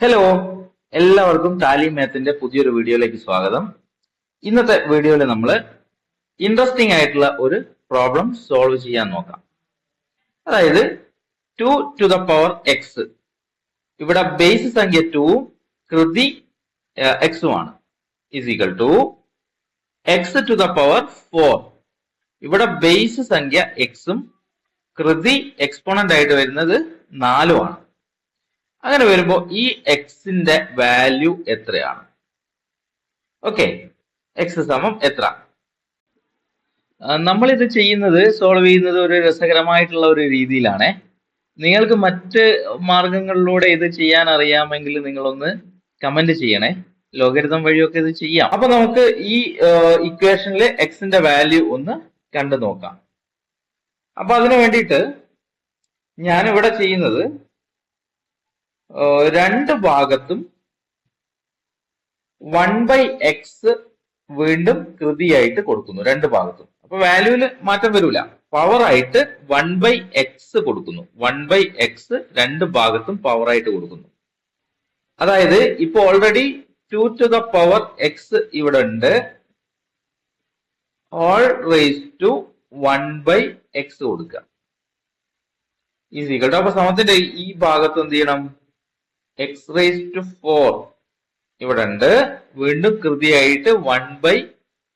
Hello എല്ലാവർക്കും Tally മാത്തിന്റെ പുതിയൊരു വീഡിയോയിലേക്ക് സ്വാഗതം. ഇന്നത്തെ വീഡിയോയിൽ നമ്മൾ ഇൻട്രസ്റ്റിംഗ് ആയിട്ടുള്ള ഒരു പ്രോബ്ലം സോൾവ് ചെയ്യാൻ നോക്കാം. അതായത് two to the power x ഇവിടെ ബേസ് സംഖ്യ ടൂവും കൃതി എക്സും ആണ്. Is to x to the power four ഇവിടെ ബേസ് സംഖ്യ എക്സും കൃതി എക്സ്പോണന്റ് ആയിട്ട് വരുന്നത് നാലുമാണ് അങ്ങനെ വരുമ്പോൾ ഈ എക്സിന്റെ വാല്യൂ എത്രയാണ്? ഓക്കെ എക്സ് സമം എത്ര? നമ്മൾ ഇത് ചെയ്യുന്നത് സോൾവ് ചെയ്യുന്നത് ഒരു രസകരമായിട്ടുള്ള ഒരു രീതിയിലാണ്. നിങ്ങൾക്ക് മറ്റ് മാർഗങ്ങളിലൂടെ ഇത് ചെയ്യാൻ അറിയാമെങ്കിൽ നിങ്ങളൊന്ന് കമന്റ് ചെയ്യണേ. ലോകരിതം വഴിയൊക്കെ ഇത് ചെയ്യാം. അപ്പൊ നമുക്ക് ഈ ഇക്വേഷനിൽ എക്സിന്റെ വാല്യൂ ഒന്ന് കണ്ടു നോക്കാം അപ്പൊ അതിനു വേണ്ടിയിട്ട് ഞാൻ ഇവിടെ ചെയ്യുന്നത് രണ്ട് ഭാഗത്തും വൺ ബൈ എക്സ് വീണ്ടും കൃതിയായിട്ട് കൊടുക്കുന്നു രണ്ട് ഭാഗത്തും. അപ്പൊ വാല്യൂവിൽ മാറ്റം വരൂല. പവർ ആയിട്ട് വൺ ബൈ എക്സ് കൊടുക്കുന്നു. വൺ ബൈ എക്സ് രണ്ട് ഭാഗത്തും പവർ ആയിട്ട് കൊടുക്കുന്നു. അതായത് ഇപ്പൊ already two to the power x ഇവിടെ ഉണ്ട്. Whole raise to one by x കൊടുക്കുക. ഈ കേട്ടോ അപ്പൊ സമത്തിന്റെ ഈ ഭാഗത്ത് എന്ത് ചെയ്യണം? എക്സ് റേസ് ടു ഫോർ ഇവിടെ ഉണ്ട്. വീണ്ടും കൃതിയായിട്ട് വൺ ബൈ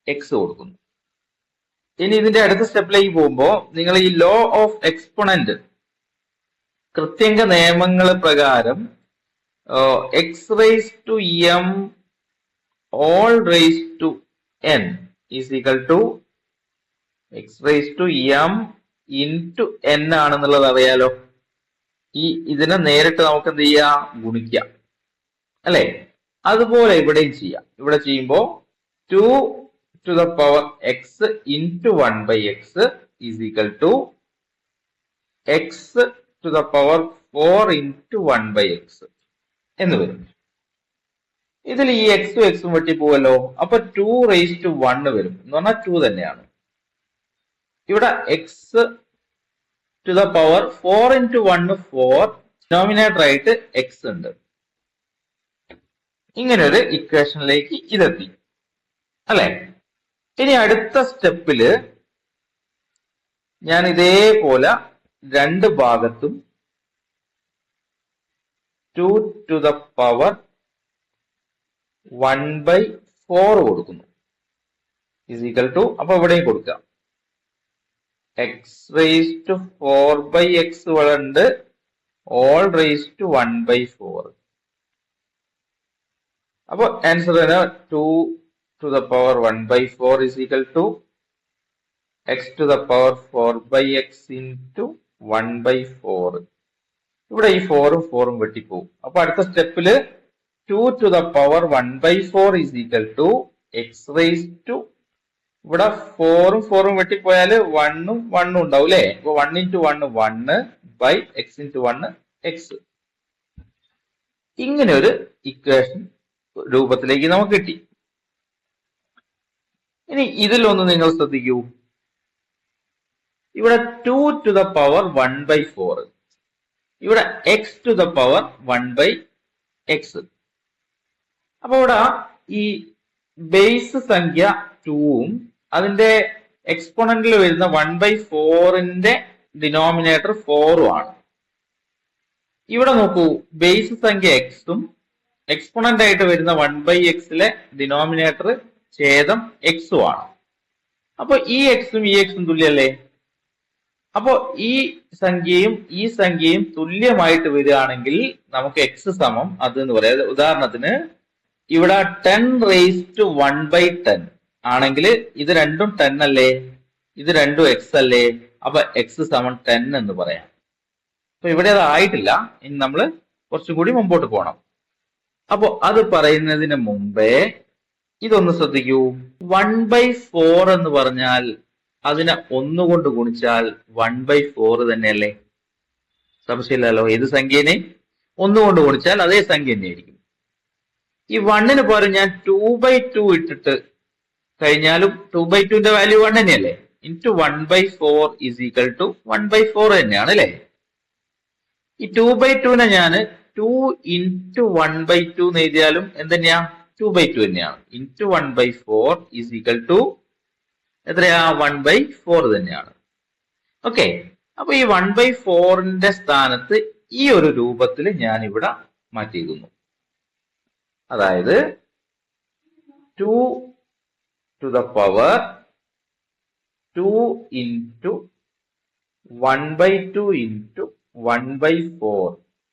എക്സ് കൊടുക്കുന്നു. ഇനി ഇതിന്റെ അടുത്ത സ്റ്റെപ്പിലേക്ക് പോകുമ്പോൾ നിങ്ങൾ ഈ ലോ ഓഫ് എക്സ്പൊണന്റ് കൃത്യങ്ക നിയമങ്ങൾ പ്രകാരം x raise to m whole raise to n is equal to x raise to m into n N ആണെന്നുള്ളത് അറിയാലോ. ഈ ഇതിനെ നേരിട്ട് നമുക്ക് എന്ത് ചെയ്യാം ഗുണിക്കാം. അല്ലെ? അതുപോലെ ഇവിടെയും ചെയ്യാം. ഇവിടെ ചെയ്യുമ്പോ two to the power x into one by x is equal to x to the power four into one by x എന്ന് വരും. ഇതിൽ ഈ എക്സും എക്സും വെട്ടി പോവല്ലോ അപ്പൊ ടു റേസ് ടു വൺ വരും. എന്ന് പറഞ്ഞാൽ ടു തന്നെയാണ്. ഇവിടെ x to the power four into one four denominator ആയിട്ട് എക്സ് ഉണ്ട്. ഇങ്ങനെ ഒരു ഇക്വേഷനിലേക്ക് ഇതെത്തി. അല്ലെ? ഇനി അടുത്ത സ്റ്റെപ്പിൽ ഞാൻ ഇതേപോലെ രണ്ട് ഭാഗത്തും two to the power one by four കൊടുക്കുന്നു. ഇസ് ഈക്വൽ ടു അപ്പൊ ഇവിടെയും കൊടുക്കാം. X raise to four by x ഉണ്ട് whole raise to one by four അപ്പൊ answer two to the power one by four is equal to x to the power four by x into one by four four ഇവിടെ ഈ ഫോറും ഫോറും വെട്ടിപ്പോവും. അപ്പൊ അടുത്ത സ്റ്റെപ്പിൽ two to the power one by four is equal to x raise to ഇവിടെ ഫോറും ഫോറും വെട്ടിപ്പോയാൽ വണ്ണും വണ്ണും ഉണ്ടാവും അല്ലേ അപ്പൊ one into one one by x into one x ഇങ്ങനെ ഒരു ഇക്വേഷൻ രൂപത്തിലേക്ക് നമുക്ക് കിട്ടി. ഇനി ഇതിലൊന്ന് നിങ്ങൾ ശ്രദ്ധിക്കൂ. ഇവിടെ two to the power one by four ഇവിടെ x to the power one by x അപ്പൊ ഇവിടെ ഈ ബേസ് സംഖ്യ ടൂവും അതിന്റെ എക്സ്പോണന്റിൽ വരുന്ന വൺ ബൈ ഫോറിന്റെ ഡിനോമിനേറ്റർ ഫോറും ആണ്. ഇവിടെ നോക്കൂ ബേസ് സംഖ്യ എക്സും എക്സ്പോണന്റ് ആയിട്ട് വരുന്ന വൺ ബൈ എക്സിലെ ഡിനോമിനേറ്റർ ഛേദം എക്സും ആണ്. അപ്പൊ ഈ എക്സും ഈ എക്സും തുല്യല്ലേ അപ്പോ ഈ സംഖ്യയും ഈ സംഖ്യയും തുല്യമായിട്ട് വരികയാണെങ്കിൽ നമുക്ക് എക്സ് സമം അത് എന്ന് പറയാം. ഉദാഹരണത്തിന് ഇവിടെ ten raise to one by ten ആണെങ്കിൽ ഇത് രണ്ടും ടെൻ അല്ലേ? ഇത് രണ്ടും എക്സ് അല്ലേ? അപ്പൊ എക്സ് സമൺ ടെൻ എന്ന് പറയാം. അപ്പൊ ഇവിടെ അത് ആയിട്ടില്ല. ഇനി നമ്മൾ കുറച്ചും കൂടി മുമ്പോട്ട് പോകണം അപ്പോ അത് പറയുന്നതിന് മുമ്പേ ഇതൊന്ന് ശ്രദ്ധിക്കൂ. വൺ ബൈ ഫോർ എന്ന് പറഞ്ഞാൽ അതിനെ ഒന്നുകൊണ്ട് ഗുണിച്ചാൽ വൺ ബൈ ഫോർ തന്നെയല്ലേ? സംശയമില്ലല്ലോ. ഏത് സംഖ്യനെ? ഒന്നുകൊണ്ട് ഗുണിച്ചാൽ അതേ സംഖ്യ തന്നെയായിരിക്കും. ഈ വണ്ണിന് പകരം ഞാൻ ടു ബൈ ടു ഇട്ടിട്ട് കഴിഞ്ഞാലും ടു ബൈ ടുവിന്റെ വാല്യൂ വൺ തന്നെയല്ലേ? Into one by four is equal to one by four തന്നെയാണ് അല്ലേ? ഈ ടു ബൈ ടുവിനെ ഞാൻ two into one by two എന്ന് എഴുതിയാലും എന്തെന്നെയാ ടു ബൈ ടു തന്നെയാണ്. Into one by four is equal to എത്രയാ? വൺ ബൈ ഫോർ തന്നെയാണ്. ഓക്കെ അപ്പൊ ഈ വൺ ബൈ ഫോറിന്റെ സ്ഥാനത്ത് ഈ ഒരു രൂപത്തിൽ ഞാൻ ഇവിടെ മാറ്റിയിരുന്നു അതായത് two to the power two into one by two into one by four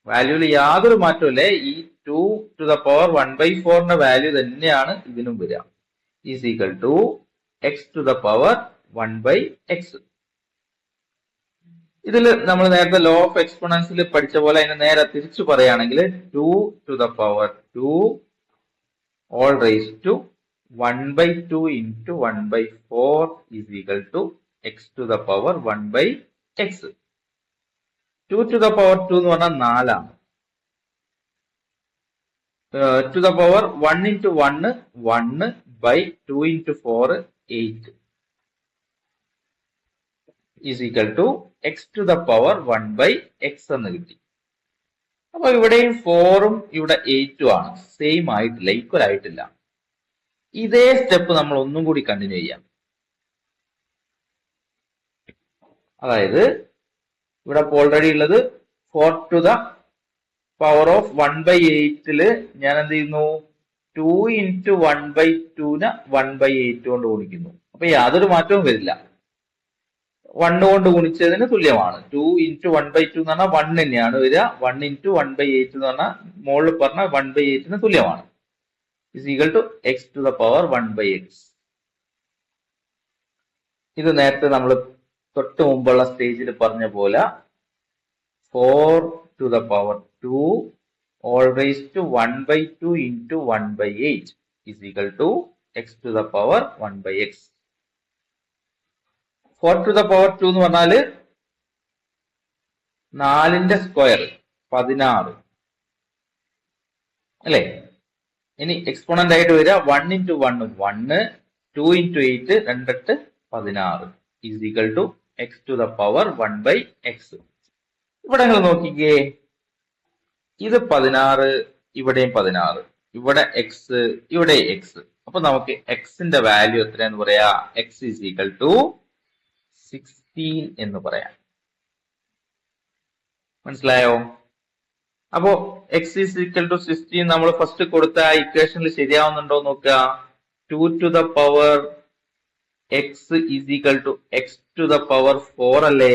വാല്യൂവിൽ യാതൊരു മാറ്റമില്ലേ ഈ two to the power one by ഫോറിന്റെ വാല്യൂ തന്നെയാണ് ഇതിനും വരിക. Is equal to x to the power one by x ഇതിൽ നമ്മൾ നേരത്തെ ലോ ഓഫ് എക്സ്പോണൻസിൽ പഠിച്ച പോലെ അതിനെ നേരെ തിരിച്ചു പറയുകയാണെങ്കിൽ two to the power two whole raise to one by two into one by four is equal to x to the power one by x two to the power two എന്ന് പറഞ്ഞാൽ നാലാണ്. To the power one into one one by two into four eight is equal to x to the power one by x എന്ന് കിട്ടി. അപ്പൊ ഇവിടെയും ഫോറും ഇവിടെ എയ്റ്റും ആണ്. സെയിം ആയിട്ടില്ല ഈക്വൽ ആയിട്ടില്ല. ഇതേ സ്റ്റെപ്പ് നമ്മൾ ഒന്നും കൂടി കണ്ടിന്യൂ ചെയ്യാം. അതായത് ഇവിടെ ഓൾറെഡി ഉള്ളത് four to the power of one by എയ്റ്റിൽ ഞാൻ എന്ത് ചെയ്യുന്നു? ടു ഇന്റു വൺ ബൈ ടുന് വൺ ബൈ എയ്റ്റ് കൊണ്ട് ഗുണിക്കുന്നു. അപ്പൊ യാതൊരു മാറ്റവും വരില്ല. വൺ കൊണ്ട് ഗുണിച്ചതിന് തുല്യമാണ്. Two into one by two എന്ന് പറഞ്ഞാൽ വൺ തന്നെയാണ് വരിക. One into one by eight എന്ന് പറഞ്ഞാൽ മുകളിൽ പറഞ്ഞ വൺ ബൈ എയ്റ്റിന് തുല്യമാണ്. Is equal to x to the power one by x ഇത് നേരത്തെ നമ്മൾ തൊട്ട് മുമ്പുള്ള സ്റ്റേജിൽ പറഞ്ഞ പോലെ four to the power two always to one by two into one by eight is equal to x to the power one by x four to the power two എന്ന് പറഞ്ഞാൽ നാലിന്റെ സ്ക്വയർ പതിനാറ്. അല്ലേ? ഇനി എക്സ്പോണന്റ് ആയിട്ട് വരിക one into one one two into eight രണ്ടെട്ട് പതിനാറ്. Is to x to the power one by x ഇവിടെ നിങ്ങൾ നോക്കിക്കേ. ഇത് പതിനാറ് ഇവിടെയും പതിനാറ്. ഇവിടെ എക്സ് ഇവിടെ എക്സ് അപ്പൊ നമുക്ക് എക്സിന്റെ വാല്യൂ എത്രയാന്ന് പറയാ? എക്സ് ഈസ് ടു സിക്സ്റ്റീൻ എന്ന് പറയാം. മനസ്സിലായോ? അപ്പോ x is equal to sixteen നമ്മൾ ഫസ്റ്റ് കൊടുത്ത ഇക്വേഷനിൽ ശരിയാവുന്നുണ്ടോ നോക്കുക. Two to the power x is equal to x to the power four അല്ലേ?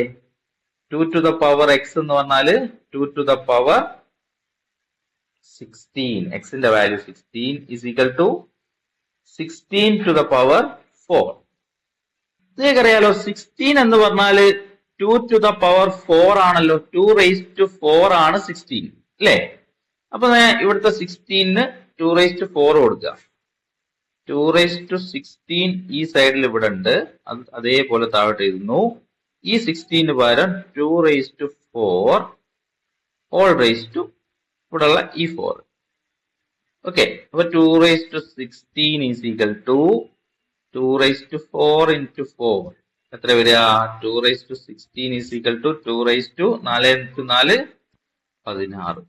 Two to the power x എന്ന് പറഞ്ഞാൽ two to the power sixteen എക്സിന്റെ value sixteen is equal to sixteen to the power four നിങ്ങൾക്കറിയാലോ sixteen എന്ന് പറഞ്ഞാൽ two to the power four ആണല്ലോ. Two raise to four ആണ് sixteen അല്ലേ അപ്പൊ ഇവിടുത്തെ സിക്സ്റ്റീന് ടു റേസ് ടു ഫോർ കൊടുക്കുക. ടു റേസ് ടു സിക്സ്റ്റീൻ ഈ സൈഡിൽ ഇവിടെ ഉണ്ട്. അത് അതേപോലെ താഴോട്ട് ഇരുന്നു ഈ സിക്സ്റ്റീന് പകരം two raise to four whole raise to ഇവിടെയുള്ള ഈ ഫോർ ഓക്കെ അപ്പൊ two raise to sixteen is equal to two raise to four into four എത്ര വരിക? Two raise to sixteen is equal to two raise to നാല് ഇന്റു നാല്. പതിനാറ്.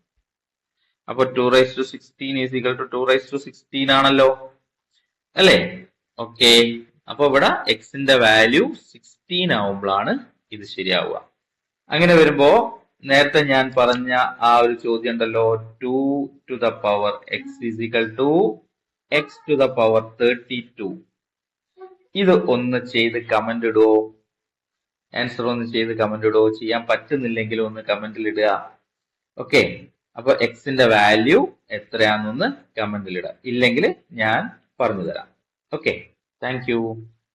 അപ്പൊ two raise to sixteen is equal to two raise to sixteen ആണല്ലോ. അല്ലേ? Okay അപ്പൊ ഇവിടെ എക്സിന്റെ വാല്യൂ സിക്സ്റ്റീൻ ആവുമ്പോഴാണ് ഇത് ശരിയാവുക. അങ്ങനെ വരുമ്പോ നേരത്തെ ഞാൻ പറഞ്ഞ ആ ഒരു ചോദ്യം ഉണ്ടല്ലോ. Two to the power x is equal to x to the power thirty two ഇത് ഒന്ന് ചെയ്ത് കമന്റ് ഇടുവോ ആൻസർ ഒന്ന് ചെയ്ത് കമന്റ് ഇടുവോ ചെയ്യാൻ പറ്റുന്നില്ലെങ്കിൽ ഒന്ന് കമന്റിൽ ഇടുക. ഓക്കെ അപ്പൊ എക്സിന്റെ വാല്യൂ എത്രയാണെന്നൊന്ന് കമന്റിൽ ഇടാം. ഇല്ലെങ്കിൽ ഞാൻ പറഞ്ഞു തരാം ഓക്കെ താങ്ക്